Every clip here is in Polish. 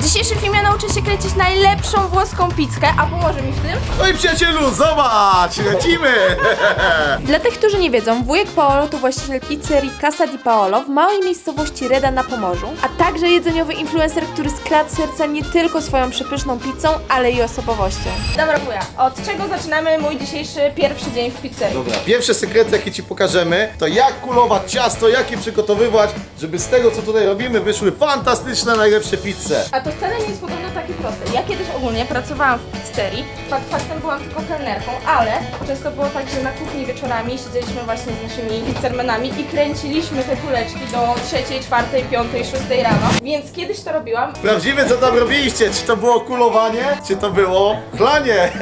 W dzisiejszym filmie nauczę się kręcić najlepszą włoską pizzkę, a pomoże mi w tym No i przyjacielu, zobacz, lecimy! Dla tych, którzy nie wiedzą, wujek Paolo to właściciel pizzerii Casa di Paolo w małej miejscowości Reda na Pomorzu, a także jedzeniowy influencer, który skradł serca nie tylko swoją przepyszną pizzą, ale i osobowością. Dobra wuja, od czego zaczynamy mój dzisiejszy pierwszy dzień w pizzerii? Dobra, pierwsze sekrety, jakie ci pokażemy, to jak kulować ciasto, jak je przygotowywać, żeby z tego, co tutaj robimy, wyszły fantastyczne, najlepsze pizze. A to wcale nie jest podobno takie proste. Ja kiedyś ogólnie pracowałam w pizzerii, fakt faktem byłam tylko kelnerką, ale często było tak, że na kuchni wieczorami siedzieliśmy właśnie z naszymi pizzermenami i kręciliśmy te kuleczki do trzeciej, czwartej, piątej, szóstej rano, więc kiedyś to robiłam. Prawdziwe, co tam robiliście? Czy to było kulowanie, czy to było chlanie?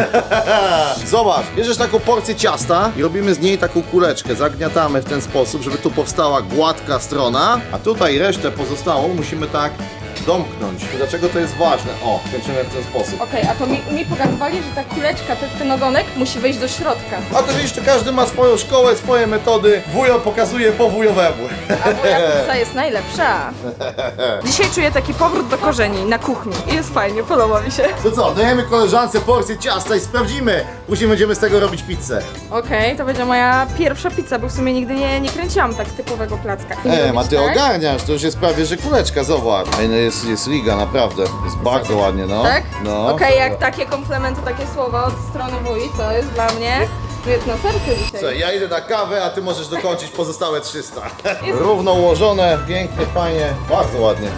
Zobacz, bierzesz taką porcję ciasta i robimy z niej taką kuleczkę. Zagniatamy w ten sposób, żeby tu powstała gładka strona, a tutaj resztę pozostałą musimy tak domknąć. Dlaczego to jest ważne? O, kończymy w ten sposób. Okej, a to mi, mi pokazywali, że ta kuleczka, ten, ten ogonek musi wejść do środka. A to widzisz, to każdy ma swoją szkołę, swoje metody. Wujo pokazuje po wujowemu. A moja pizza jest najlepsza. Dzisiaj czuję taki powrót do korzeni na kuchni. I jest fajnie, podoba mi się. To co, dajemy koleżance porcję ciasta i sprawdzimy. Później będziemy z tego robić pizzę. Okej, to będzie moja pierwsza pizza, bo w sumie nigdy nie, nie kręciłam tak typowego placka. E, ma ty tak? ogarniasz, to już jest prawie, że kuleczka, zobacz. Ej, no jest, jest liga, naprawdę. Jest bardzo ładnie, no. Tak? No. Okej, jak takie komplementy, takie słowa od strony wuj, to jest dla mnie świetne serce dzisiaj. Co, ja idę na kawę, a ty możesz dokończyć pozostałe 300. Równo ułożone, pięknie, fajnie, bardzo ładnie.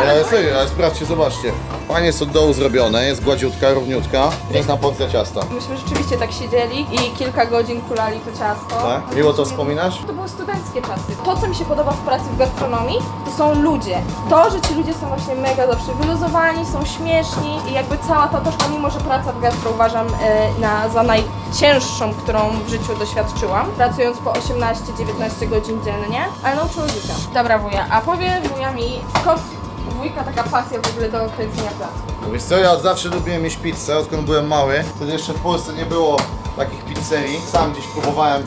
Ale serio, ale sprawdźcie, zobaczcie. Fajnie jest od dołu zrobione, jest gładziutka, równiutka. Piękna porcja ciasta. Myśmy rzeczywiście tak siedzieli i kilka godzin kulali to ciasto. Tak? Miło to wspominasz? To były studenckie czasy. To, co mi się podoba w pracy w gastronomii, to są ludzie. To, że ci ludzie są właśnie mega zawsze wyluzowani, są śmieszni i jakby cała ta otoczka, mimo że praca w gastro uważam e, na, za najcięższą, którą w życiu doświadczyłam, pracując po 18-19 godzin dziennie, ale nauczyło życia. Dobra wuja, a powie wuja mi, skąd wujka taka pasja w ogóle do kręcenia placków? Wiesz co, ja od zawsze lubiłem jeść pizzę, odkąd byłem mały. Wtedy jeszcze w Polsce nie było takich pizzerii. Sam gdzieś próbowałem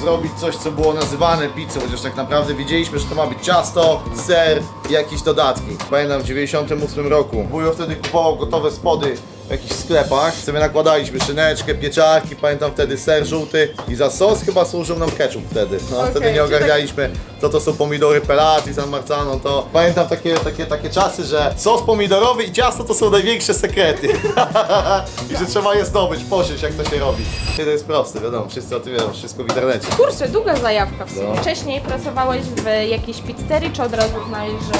zrobić coś, co było nazywane pizzą, chociaż tak naprawdę wiedzieliśmy, że to ma być ciasto, ser i jakieś dodatki. Pamiętam w 98 roku. Wujo wtedy kupował gotowe spody w jakichś sklepach. Sobie nakładaliśmy szyneczkę, pieczarki, pamiętam wtedy ser żółty i za sos chyba służył nam ketchup wtedy. No, Okej, wtedy nie tak- ogarnialiśmy, co to są pomidory pelati, San Marzano, to pamiętam takie, takie, takie czasy, że sos pomidorowy i ciasto to są największe sekrety. I że trzeba je zdobyć, posieć jak to się robi. To jest proste, wiadomo, wszyscy o tym wiedzą, wszystko w internecie. Kurczę, długa zajawka w sumie. No. Wcześniej pracowałeś w jakiejś pizzerii, czy od razu znałeś, że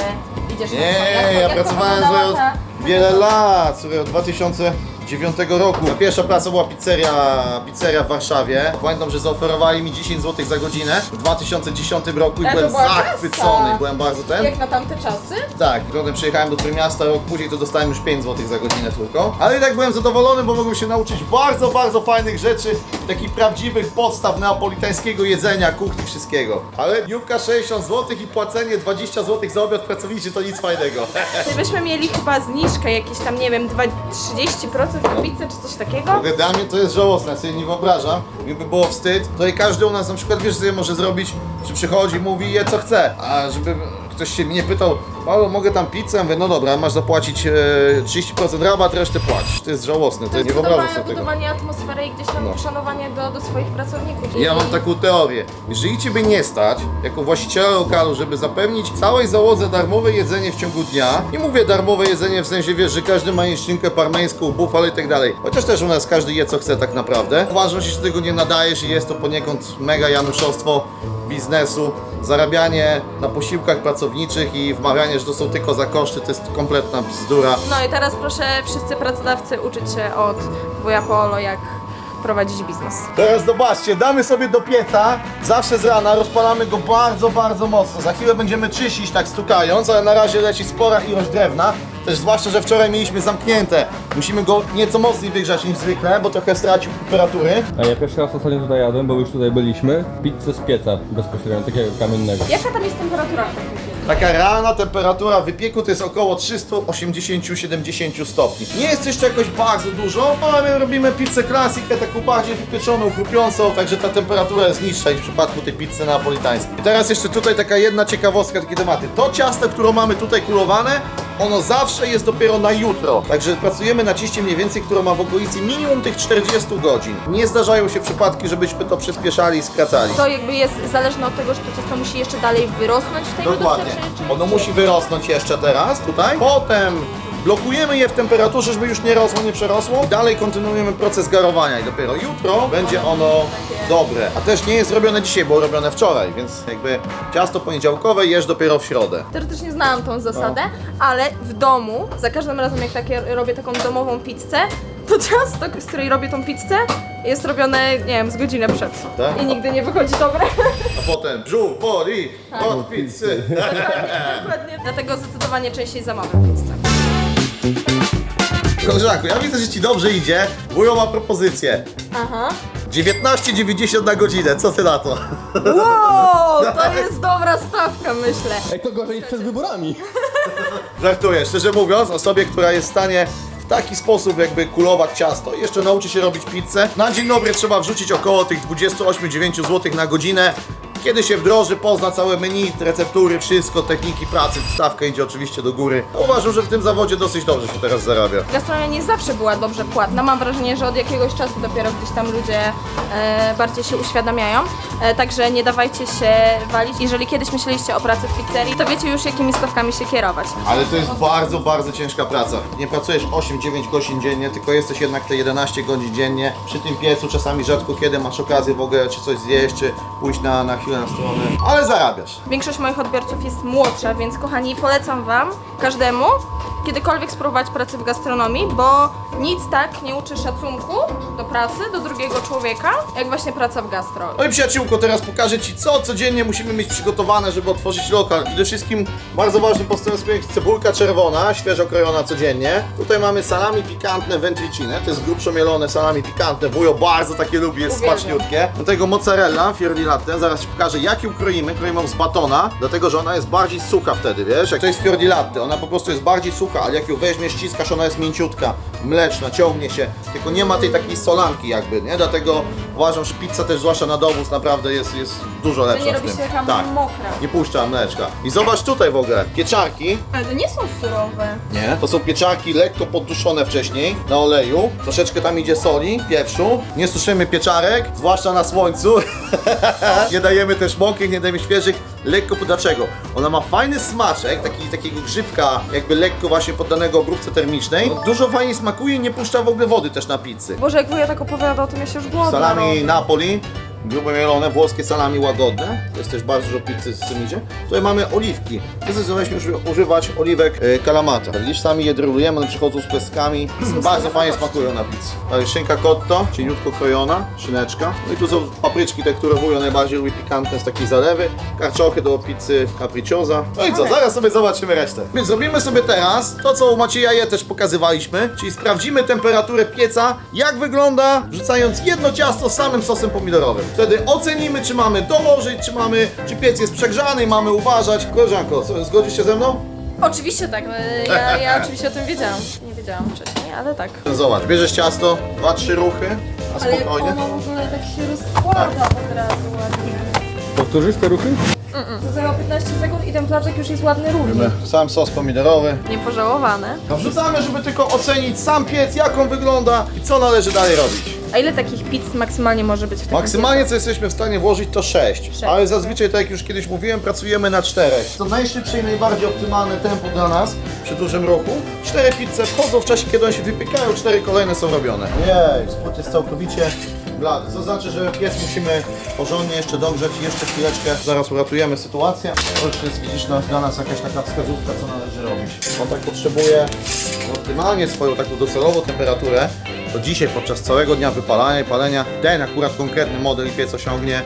idziesz na Nie, ja Jak to pracowałem wyglądała z ta- wiele lat, słuchaj, od 2009 roku. Pierwsza praca była pizzeria, pizzeria w Warszawie. Pamiętam, że zaoferowali mi 10 zł za godzinę w 2010 roku i Ale to byłem była zachwycony, byłem bardzo ten. Jak na tamte czasy? Tak, potem przyjechałem do Trójmiasta, rok później to dostałem już 5 zł za godzinę tylko. Ale i tak byłem zadowolony, bo mogłem się nauczyć bardzo, bardzo fajnych rzeczy, takich prawdziwych podstaw neapolitańskiego jedzenia, kuchni, wszystkiego. Ale dniówka 60 zł i płacenie 20 zł za obiad pracowniczy to nic fajnego. To byśmy mieli chyba zniżkę jakieś tam, nie wiem, dwa- 30% na pizzę czy coś takiego? Mogę, Dla mnie to jest żałosne, ja sobie nie wyobrażam. Gdyby było wstyd, to i każdy u nas na przykład, wiesz, sobie może zrobić, że przychodzi, mówi je co chce, a żeby ktoś się mnie pytał, Paweł, mogę tam pizzę? Mówię, no dobra, masz zapłacić e, 30% rabat, resztę płać. To jest żałosne, to, To jest nie wyobrażam sobie tego. budowanie atmosfery i gdzieś tam No. poszanowanie do, do swoich pracowników. Ja mam taką teorię. Jeżeli Ciebie nie stać, jako właściciela lokalu, żeby zapewnić całej załodze darmowe jedzenie w ciągu dnia, nie mówię darmowe jedzenie w sensie, wiesz, że każdy ma jęczynkę parmeńską, bufalo i tak dalej, chociaż też u nas każdy je co chce tak naprawdę. Uważam, że się tego nie nadajesz i jest to poniekąd mega januszostwo biznesu, zarabianie na posiłkach pracowniczych i wmawianie, że to są tylko za koszty, to jest kompletna bzdura. No i teraz proszę wszyscy pracodawcy uczyć się od wuja Paolo, jak prowadzić biznes. Teraz zobaczcie, damy sobie do pieca, zawsze z rana rozpalamy go bardzo, bardzo mocno. Za chwilę będziemy czyścić tak stukając, ale na razie leci spora ilość drewna. Też zwłaszcza, że wczoraj mieliśmy zamknięte. Musimy go nieco mocniej wygrzać niż zwykle, bo trochę stracił temperatury. A ja pierwszy raz ostatnio tutaj jadłem, bo już tutaj byliśmy. Pizzę z pieca bezpośrednio, takiego kamiennego. Jaka tam jest temperatura w takim piecu? Taka realna temperatura wypieku to jest około 380-70 stopni. Nie jest jeszcze jakoś bardzo dużo, ale my robimy pizzę klasikę, taką bardziej wypieczoną, chrupiącą, także ta temperatura jest niższa niż w przypadku tej pizzy neapolitańskiej. I teraz jeszcze tutaj taka jedna ciekawostka, takie tematy. To ciasto, które mamy tutaj kulowane, ono zawsze jest dopiero na jutro. Także pracujemy na ciście mniej więcej, która ma w okolicy minimum tych 40 godzin. Nie zdarzają się przypadki, żebyśmy to przyspieszali i skracali. To jakby jest zależne od tego, że to ciasto musi jeszcze dalej wyrosnąć w tej Dokładnie. lodówce, czy, czy, Ono musi wyrosnąć jeszcze teraz, tutaj. Potem blokujemy je w temperaturze, żeby już nie rosło, nie przerosło. I dalej kontynuujemy proces garowania i dopiero jutro będzie ono dobre. A też nie jest robione dzisiaj, było robione wczoraj, więc jakby ciasto poniedziałkowe jesz dopiero w środę. Teoretycznie znałam tą zasadę, No. ale w domu, za każdym razem jak takie, robię taką domową pizzę, to ciasto, z której robię tą pizzę, jest robione, nie wiem, z godzinę przed. Tak? I nigdy nie wychodzi dobre. A potem brzuch boli od pizzy. Dokładnie. Dlatego zdecydowanie częściej zamawiam pizzę. Koleżanku, ja widzę, że ci dobrze idzie. Wujo ma propozycję. Aha. 19,90 na godzinę, co ty na to? Wow, to jest dobra stawka, myślę. Jak to gorzej niż przed wyborami? Żartuję, szczerze mówiąc, osobie, która jest w stanie w taki sposób jakby kulować ciasto i jeszcze nauczy się robić pizzę. Na dzień dobry trzeba wrzucić około tych 28-9 zł na godzinę. Kiedy się wdroży, pozna całe menu, receptury, wszystko, techniki pracy, stawka idzie oczywiście do góry. Uważam, że w tym zawodzie dosyć dobrze się teraz zarabia. Gastronomia nie zawsze była dobrze płatna. Mam wrażenie, że od jakiegoś czasu dopiero gdzieś tam ludzie e, bardziej się uświadamiają. E, także nie dawajcie się walić. Jeżeli kiedyś myśleliście o pracy w pizzerii, to wiecie już jakimi stawkami się kierować. Ale to jest bardzo, bardzo ciężka praca. Nie pracujesz 8-9 godzin dziennie, tylko jesteś jednak te 11 godzin dziennie przy tym piecu. Czasami rzadko kiedy masz okazję w ogóle czy coś zjeść, czy pójść na, na chwilę na stronę. Ale zarabiasz. Większość moich odbiorców jest młodsza, więc kochani, polecam Wam, każdemu, kiedykolwiek spróbować pracy w gastronomii, bo nic tak nie uczy szacunku do pracy, do drugiego człowieka, jak właśnie praca w gastro. No i przyjaciółko, teraz pokażę Ci, co codziennie musimy mieć przygotowane, żeby otworzyć lokal. Przede wszystkim bardzo ważnym postępem jest cebulka czerwona, świeżo krojona codziennie. Tutaj mamy salami pikantne ventricine, to jest grubszo mielone salami pikantne. Wujo bardzo takie lubi, jest Uwielbiam. smaczniutkie. Do tego mozzarella fiordi latte, zaraz Ci pokażę jak ją kroimy. Kroimy ją z batona, dlatego że ona jest bardziej sucha wtedy, wiesz? Jak to jest fiordi latte, ona po prostu jest bardziej sucha, ale jak ją weźmiesz, ściskasz, ona jest mięciutka, mleczna, ciągnie się, tylko nie ma tej takiej solanki jakby, nie? Dlatego uważam, że pizza też zwłaszcza na dowóz naprawdę jest, jest dużo lepsza nie w robi tym. się taka tak. mokra. Nie puszcza mleczka. I zobacz tutaj w ogóle, pieczarki, Ale to nie są surowe. nie? To są pieczarki lekko podduszone wcześniej na oleju. Troszeczkę tam idzie soli, pieprzu. Nie suszymy pieczarek, zwłaszcza na słońcu. nie dajemy też mokrych, nie dajemy świeżych. Lekko dlaczego? Ona ma fajny smaczek, taki, takiego grzybka, jakby lekko właśnie poddanego obróbce termicznej. Dużo fajnie smakuje i nie puszcza w ogóle wody też na pizzy. Boże, jak wuja tak opowiada o tym, ja się już głodna Salami robię. Napoli, grubo mielone, włoskie salami łagodne. To jest też bardzo dużo pizzy z tym idzie. Tutaj mamy oliwki. Zdecydowaliśmy już używać oliwek e, kalamata. Lisz sami je one przychodzą z peskami. Bardzo fajnie smakują na pizzy. Tutaj szynka cotto, cieniutko krojona, szyneczka. No i tu są papryczki, te, które wujo najbardziej lubi pikantne z takiej zalewy. Karczochy do pizzy capricciosa. No i co, zaraz sobie zobaczymy resztę. Więc zrobimy sobie teraz to, co u Macieja je też pokazywaliśmy, czyli sprawdzimy temperaturę pieca, jak wygląda, wrzucając jedno ciasto z samym sosem pomidorowym. Wtedy ocenimy, czy mamy dołożyć, czy mamy, czy piec jest przegrzany i mamy uważać. Koleżanko, co, zgodzisz się ze mną? Oczywiście tak, e, ja, ja oczywiście o tym wiedziałam. Nie wiedziałam wcześniej, ale tak. Zobacz, bierzesz ciasto, dwa, trzy ruchy, a Ale spokojnie. ono w ogóle tak się rozkłada od razu ładnie. Powtórzysz te ruchy? To zajęło 15 sekund i ten placzek już jest ładny równy. Sam sos pomidorowy. Niepożałowane. Wrzucamy, żeby tylko ocenić sam piec, jak on wygląda i co należy dalej robić. A ile takich pizz maksymalnie może być w takim Maksymalnie co jesteśmy w stanie włożyć to 6, Sześć. ale zazwyczaj, tak jak już kiedyś mówiłem, pracujemy na 4. To najszybsze i najbardziej optymalne tempo dla nas przy dużym ruchu. 4 pizze wchodzą w czasie, kiedy one się wypiekają, 4 kolejne są robione. Jej, spód jest całkowicie blady, co znaczy, że piec musimy porządnie jeszcze dogrzeć i jeszcze chwileczkę, zaraz uratujemy sytuację. To jest dla nas jakaś taka wskazówka, co należy robić. On tak potrzebuje optymalnie swoją taką docelową temperaturę, to dzisiaj podczas całego dnia wypalania i palenia ten akurat konkretny model i piec osiągnie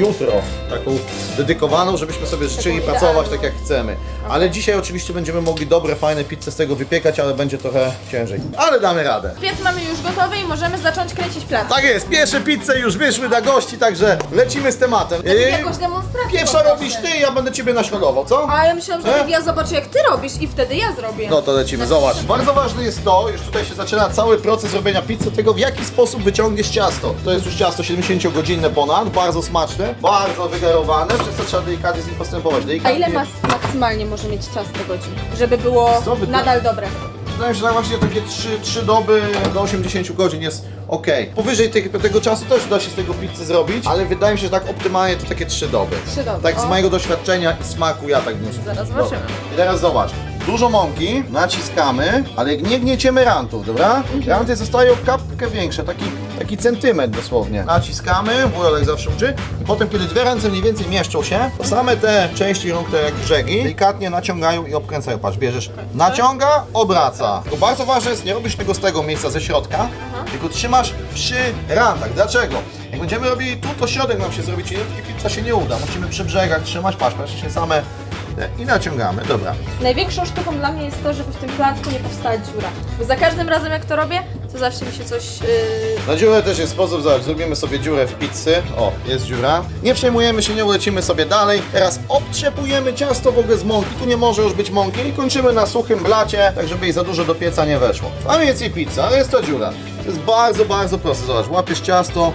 jutro taką dedykowaną, żebyśmy sobie życzyli idealną. pracować tak jak chcemy. Ale dzisiaj oczywiście będziemy mogli dobre, fajne pizze z tego wypiekać, ale będzie trochę ciężej. Ale damy radę. Piec mamy już gotowy i możemy zacząć kręcić plac. Tak jest, pierwsze pizze już wyszły dla gości, także lecimy z tematem. Yy, Jakąś demonstrację. Pierwsza poproszę. robisz ty, ja będę ciebie naśladował, co? A ja myślałam, że E? tak ja zobaczę jak ty robisz i wtedy ja zrobię. No to lecimy, zobacz. Bardzo ważne jest to, już tutaj się zaczyna cały proces robienia pizzy, tego w jaki sposób wyciągniesz ciasto. To jest już ciasto 70-godzinne ponad, bardzo smaczne. Bardzo wygarowane, przez co trzeba delikatnie z nim postępować. A Delikatnie. ile mas maksymalnie może mieć czas do godzin? Żeby było Co wy- nadal dobre. Wydaje mi się, że właśnie takie 3, 3 doby do 80 godzin jest ok. Powyżej tego, tego czasu też da się z tego pizzę zrobić, ale wydaje mi się, że tak optymalnie to takie 3 doby. Trzy doby, Tak z o. mojego doświadczenia i smaku ja tak muszę. Zaraz zobaczymy. I teraz zobacz. Dużo mąki, naciskamy, ale nie gnieciemy rantów, dobra? Mhm. Ranty zostają kapkę większe, taki, taki centymetr dosłownie. Naciskamy, wujolek zawsze uczy i potem kiedy dwie ręce mniej więcej mieszczą się, to same te części rąk, te jak brzegi, delikatnie naciągają i obkręcają. Patrz, bierzesz, naciąga, obraca. Tylko bardzo ważne jest, nie robisz tego z tego miejsca, ze środka, tylko trzymasz przy rantach. Dlaczego? Jak będziemy robili tu, to środek nam się zrobi, czyli pizza się nie uda. Musimy przy brzegach trzymać, patrz, patrz, się same i naciągamy, dobra. Największą sztuką dla mnie jest to, żeby w tym placku nie powstała dziura. Bo za każdym razem jak to robię, to zawsze mi się coś... Yy... Na dziurę też jest sposób, zobacz, zrobimy sobie dziurę w pizzy. O, jest dziura. Nie przejmujemy się, nie ulecimy sobie dalej. Teraz obtrzepujemy ciasto w ogóle z mąki. Tu nie może już być mąki i kończymy na suchym blacie, tak żeby jej za dużo do pieca nie weszło. A mniej więcej pizza, ale jest to dziura. To jest bardzo, bardzo proste. Zobacz, łapiesz ciasto,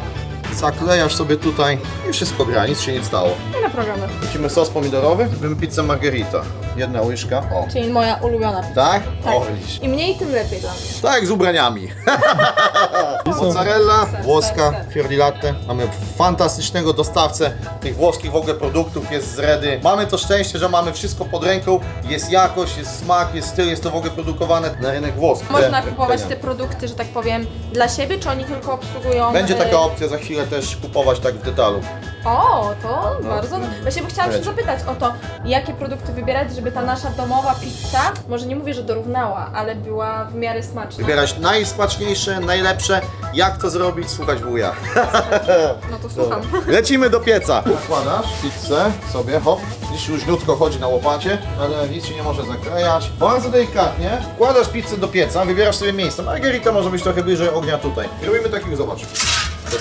zaklejasz sobie tutaj i wszystko gra, nic się nie stało. Nie na programach. Wrzucimy sos pomidorowy, robimy pizzę margherita. Jedna łyżka, o. Czyli moja ulubiona pizza. Tak? Tak. O, widzisz. Im mniej, tym lepiej dla mnie. Tak z ubraniami. Mozzarella włoska, ser, ser. fior di latte. Mamy fantastycznego dostawcę tych włoskich w ogóle produktów, jest z Redy. Mamy to szczęście, że mamy wszystko pod ręką. Jest jakość, jest smak, jest styl, jest to w ogóle produkowane na rynek włoski. Można kupować te- produkty, że tak powiem, dla siebie, czy oni tylko obsługują... Będzie yy, taka opcja za chwilę też kupować tak w detalu. O, to bardzo. Właśnie bo chciałam się zapytać o to, jakie produkty wybierać, żeby ta nasza domowa pizza, może nie mówię, że dorównała, ale była w miarę smaczna. Wybierać najsmaczniejsze, najlepsze. Jak to zrobić? Słuchać wuja. No to słucham. Lecimy do pieca. Układasz pizzę sobie, hop, widzisz, luźniutko chodzi na łopacie, ale nic się nie może zakrajać. Bardzo delikatnie wkładasz pizzę do pieca, wybierasz sobie miejsce. Margarita może być trochę bliżej ognia tutaj. I robimy taki, zobacz.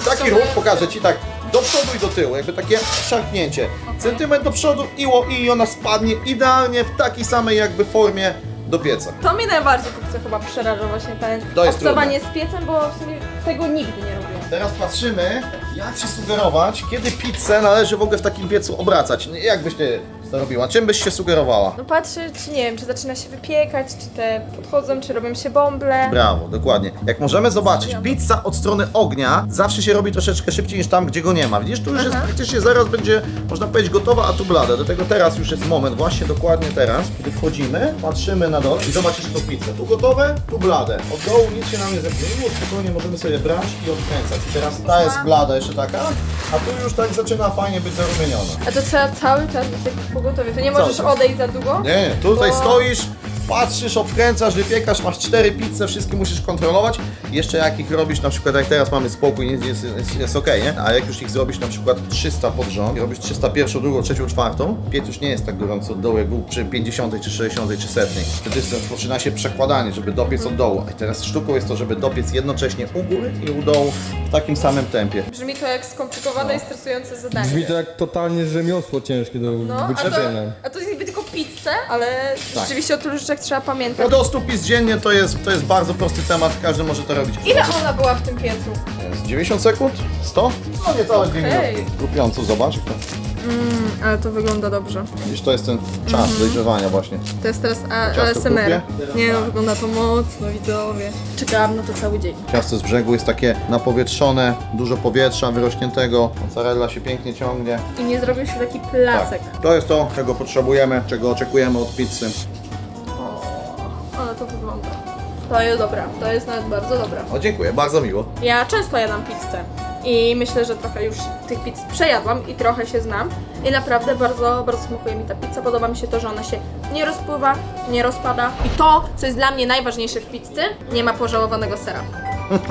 Taki ruch, pokażę Ci tak, do przodu i do tyłu, jakby takie szarpnięcie. Centymetr do przodu i, ło- i ona spadnie idealnie w takiej samej jakby formie do pieca. To mnie najbardziej kupce chyba przeraża właśnie ten To jest obcowanie z piecem, bo w sumie tego nigdy nie robiłam. Teraz patrzymy, jak się sugerować, kiedy pizzę należy w ogóle w takim piecu obracać. Jak byś ty to robiła? Czym byś się sugerowała? No patrzę, czy nie wiem, czy zaczyna się wypiekać, czy te podchodzą, czy robią się bąble. Brawo, dokładnie. Jak możemy zobaczyć, pizza od strony ognia zawsze się robi troszeczkę szybciej niż tam, gdzie go nie ma. Widzisz, tu już jest praktycznie zaraz będzie, można powiedzieć, gotowa, a tu blada. Do tego teraz już jest moment, właśnie dokładnie teraz, kiedy wchodzimy, patrzymy na dole i zobaczysz tą pizzę. Tu gotowe, tu blade. Od dołu nic się nam nie zepsuło, spokojnie możemy sobie brać i odkręcać. I teraz ta jest blada jeszcze taka, a tu już tak zaczyna fajnie być zarumieniona. A to trzeba cały czas być taki w pogotowie. To nie możesz odejść za długo? Nie, nie, tutaj Bo- stoisz, patrzysz, obkręcasz, wypiekasz, masz cztery pizze, wszystkie musisz kontrolować. Jeszcze jak ich robisz, na przykład jak teraz mamy spokój, jest, jest, jest, jest okej, nie? A jak już ich zrobisz na przykład 300 pod rząd i robisz 301, drugą, trzecią, czwartą, piec już nie jest tak gorący od dołu jak był przy 50, czy 60, czy 100. Wtedy zaczyna się przekładanie, żeby dopiec od dołu. A teraz sztuką jest to, żeby dopiec jednocześnie u góry i u dołu w takim samym tempie. Brzmi to jak skomplikowane i stresujące zadanie. Brzmi to jak totalnie rzemiosło ciężkie do No, a to, a to jest niby tylko pizzę, ale rzeczywiście o tylu rzeczach trzeba pamiętać. No do 100 pizz dziennie to jest, to jest bardzo prosty temat, każdy może to robić. Ile ona była w tym piecu? Z 90 sekund? 100? No niecałe 2 Okej. minuty. Grupiąco, zobacz. Ale to wygląda dobrze. Widzisz, to jest ten czas dojrzewania właśnie. To jest teraz A- Ciasto ASMR. Nie no, wygląda to mocno, widzowie. Czekałam na to cały dzień. Ciasto z brzegu jest takie napowietrzone, dużo powietrza wyrośniętego, mozzarella się pięknie ciągnie. I nie zrobił się taki placek. To jest to, czego potrzebujemy, czego oczekujemy od pizzy. Ale to wygląda. To jest dobra, to jest nawet bardzo dobra. O, dziękuję, bardzo miło. Ja często jadam pizzę i myślę, że trochę już tych pizz przejadłam i trochę się znam. I naprawdę bardzo, bardzo smakuje mi ta pizza. Podoba mi się to, że ona się nie rozpływa, nie rozpada. I to, co jest dla mnie najważniejsze w pizzy, nie ma pożałowanego sera.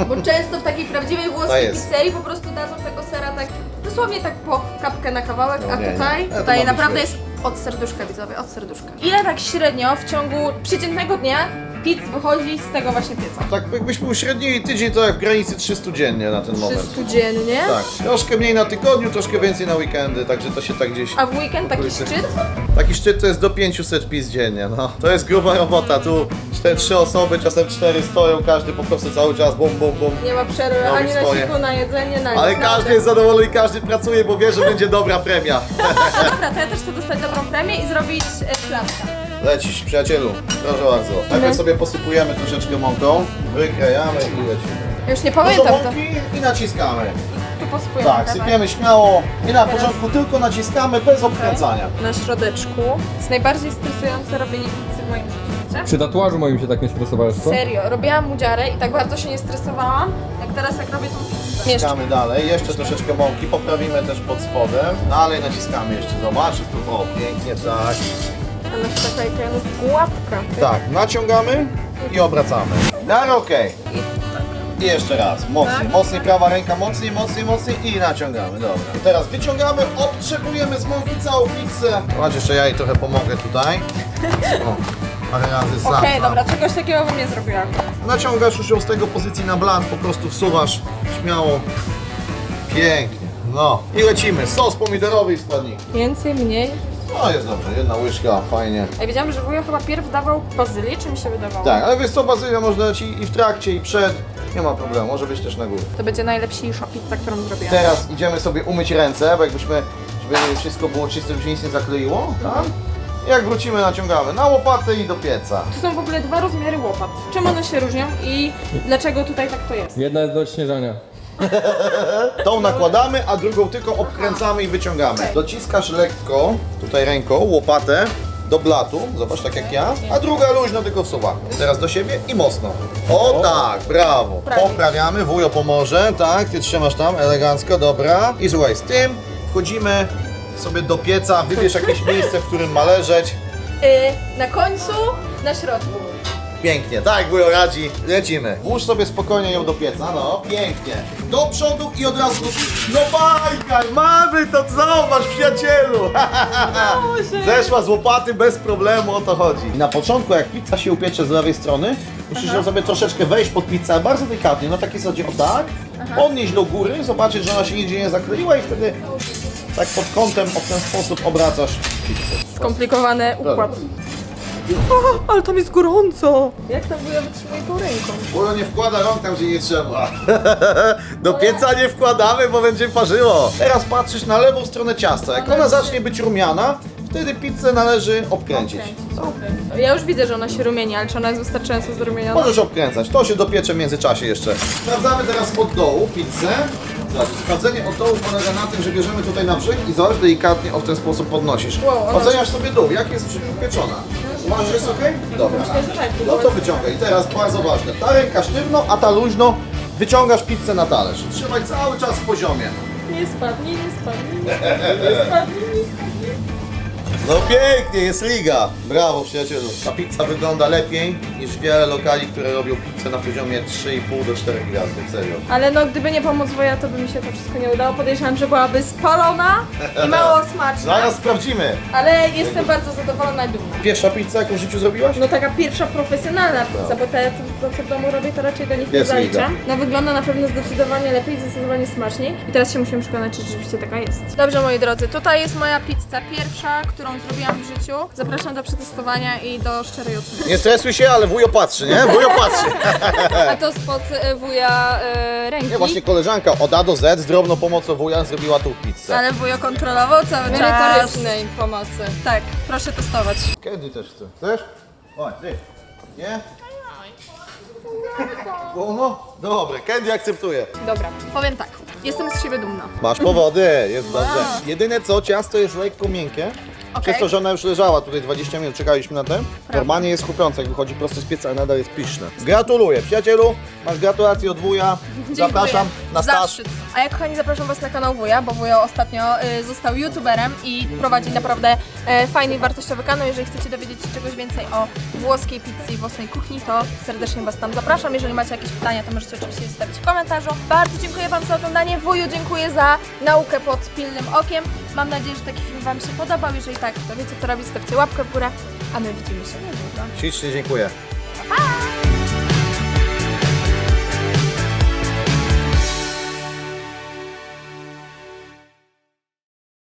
Bo często w takiej prawdziwej włoskiej jest. pizzerii po prostu dadzą tego sera tak dosłownie tak po kapkę na kawałek, No a nie, nie. tutaj, to tutaj naprawdę jest od serduszka widzowie, od serduszka. Ile tak średnio w ciągu przeciętnego dnia pizz wychodzi z tego właśnie pieca? Tak jakbyśmy uśrednili tydzień, to jak w granicy 300 dziennie na ten moment. 300 dziennie. Tak, troszkę mniej na tygodniu, troszkę więcej na weekendy, także to się tak gdzieś... A w weekend taki Okolicy. szczyt? Taki szczyt to jest do 500 pis dziennie, no. To jest gruba robota, tu cztery, trzy osoby, czasem cztery stoją, każdy po prostu cały czas bum, bum, bum. Nie ma przerwy Robi ani na swoje. siku, na jedzenie, na nic. Ale każdy jest zadowolony i każdy pracuje, bo wie, że będzie dobra premia. No dobra, to ja też chcę dostać dobrą premię i zrobić e. Lecisz, przyjacielu, proszę bardzo. Najpierw sobie posypujemy troszeczkę mąką, wykrajamy i lecimy. Już nie Dużo pamiętam to. mąki i naciskamy. Tu posypujemy. Tak, sypiemy śmiało i na początku tylko naciskamy bez obkręcania. Na środeczku. To jest najbardziej stresujące robienie pizzy w moim życiu. Wiecie? Przy tatuażu moim się tak nie stresowałeś, co? Serio, robiłam mu dziarę i tak bardzo się nie stresowałam, jak teraz jak robię tą pizzę. Jeszcze. Naciskamy dalej, jeszcze troszeczkę mąki, poprawimy też pod spodem. Dalej naciskamy jeszcze, zobacz, tu, o, pięknie, tak. A nasza taka jest gładka. Tak, naciągamy i obracamy. Tak, okej. I jeszcze raz, mocniej, Tak. mocniej, prawa ręka, mocniej, mocniej, mocniej i naciągamy, dobra. Teraz wyciągamy, obtrzepujemy z mąki całą pizzę. Chodź, jeszcze ja jej trochę pomogę tutaj. O, parę razy sam. Okej, dobra, czegoś takiego bym nie zrobiła. Naciągasz już ją z tego pozycji na blat, po prostu wsuwasz śmiało. Pięknie, no. I lecimy, sos pomidorowy i składniki. Więcej, mniej. No jest dobrze, jedna łyżka, fajnie. Ja wiedziałam, że wujo chyba pierw dawał bazylię, czy mi się wydawało? Tak, ale wiesz co, bazylia można dać i i w trakcie, i przed. Nie ma problemu, może być też na górze. To będzie najlepsza pizza, którą zrobiłam. Teraz idziemy sobie umyć ręce, bo jakbyśmy, żeby wszystko było czyste, żeby się nic nie zakleiło, tak? Jak wrócimy, naciągamy na łopatę i do pieca. Tu są w ogóle dwa rozmiary łopat. Czym one się różnią i dlaczego tutaj tak to jest? Jedna jest do odśnieżania. Tą nakładamy, a drugą tylko obkręcamy i wyciągamy. Dociskasz lekko, tutaj ręką, łopatę do blatu, zobacz tak jak ja, a druga luźno tylko wsuwa. Teraz do siebie i mocno. O tak, brawo. Poprawiamy, wujo pomoże, tak, ty trzymasz tam, elegancko, dobra. I słuchaj, z tym wchodzimy sobie do pieca, wybierz jakieś miejsce, w którym ma leżeć. Yy, na końcu, na środku. Pięknie, tak wujo radzi, lecimy. Włóż sobie spokojnie ją do pieca, no, pięknie. Do przodu i od razu do... No bajka, mamy to, zobacz przyjacielu. Zeszła z łopaty bez problemu, o to chodzi. I na początku, jak pizza się upiecze z lewej strony, musisz ją sobie troszeczkę wejść pod pizzę, bardzo delikatnie, no takiej zasadzie o tak, podnieść do góry, zobaczyć, że ona się nigdzie nie zakleiła i wtedy tak pod kątem w ten sposób obracasz pizzę. Skomplikowany układ. O, ale tam jest gorąco! Jak tam wujo wytrzymuje tą ręką? Wujo nie wkłada rąk tam, gdzie nie trzeba. Do pieca nie wkładamy, bo będzie parzyło. Teraz patrzysz na lewą stronę ciasta. Jak ona zacznie być rumiana, wtedy pizzę należy obkręcić. Ja już widzę, że ona się rumieni, ale czy ona jest wystarczająco zrumieniona? Możesz obkręcać, to się dopiecze w międzyczasie jeszcze. Sprawdzamy teraz od dołu pizzę. Sprawdzenie od dołu polega na tym, że bierzemy tutaj na brzeg i zobacz, delikatnie o w ten sposób podnosisz. Oceniasz sobie dół, jak jest upieczona. Uważasz, że jest ok? Dobra. Tak. No to wyciągaj. I teraz bardzo ważne. Ta ręka sztywno, a ta luźno. Wyciągasz pizzę na talerz. Trzymaj cały czas w poziomie. Nie spadnie, nie spadnie, nie spadnie, nie spadnie, nie spadnie. No pięknie, jest liga. Brawo przyjacielu. Ta pizza wygląda lepiej niż wiele lokali, które robią pizzę na poziomie 3,5 do 4 gwiazdek. Serio. Ale no, gdyby nie pomoc woja, to by mi się to wszystko nie udało. Podejrzewam, że byłaby spalona i mało smaczna. Zaraz sprawdzimy. Ale jestem bardzo zadowolona i dumna. Pierwsza pizza, jaką w życiu zrobiłaś? No taka pierwsza profesjonalna pizza, bo te, to, to co w domu robię, to raczej do nich nie Jest zaliczam. No wygląda na pewno zdecydowanie lepiej, zdecydowanie smaczniej. I teraz się musimy przekonać, czy rzeczywiście taka jest. Dobrze moi drodzy, tutaj jest moja pizza pierwsza, którą zrobiłam w życiu. Zapraszam do przetestowania i do szczerej oceny. Nie stresuj się, ale wujo patrzy, nie? Wujo patrzy. A to spod e, wuja e, ręki. Nie, właśnie koleżanka od A do Z z drobną pomocą wuja zrobiła tą pizzę. Ale wujo kontrolował cały czas. merytorycznej pomocy. Tak, proszę testować. Kiedy też chcę. Chcesz? Chodź, ty. Nie? Wolno? Dobre, Candy akceptuje. Dobra, powiem tak. Jestem z siebie dumna. Masz powody, jest dobrze. Jedyne co, ciasto jest lekko miękkie. Przez to, że ona już leżała tutaj 20 minut, czekaliśmy na ten. Normalnie jest chrupiące, jak wychodzi prosto z pieca, ale nadal jest pyszne. Gratuluję, przyjacielu. Masz gratulacje od wuja. Zapraszam na staż. Zaszczyt. A jak kochani zapraszam Was na kanał Wuja, bo Wuja ostatnio y, został youtuberem i prowadzi naprawdę e, fajny i wartościowy kanał. Jeżeli chcecie dowiedzieć się czegoś więcej o włoskiej pizzy i włosnej kuchni, to serdecznie Was tam zapraszam. Jeżeli macie jakieś pytania, to możecie oczywiście zostawić w komentarzu. Bardzo dziękuję Wam za oglądanie. Wuju dziękuję za naukę pod pilnym okiem. Mam nadzieję, że taki film Wam się podobał. Jeżeli tak, to wiecie co robić, stawcie łapkę w górę, a my widzimy się niedługo. Ślicznie dziękuję. Pa!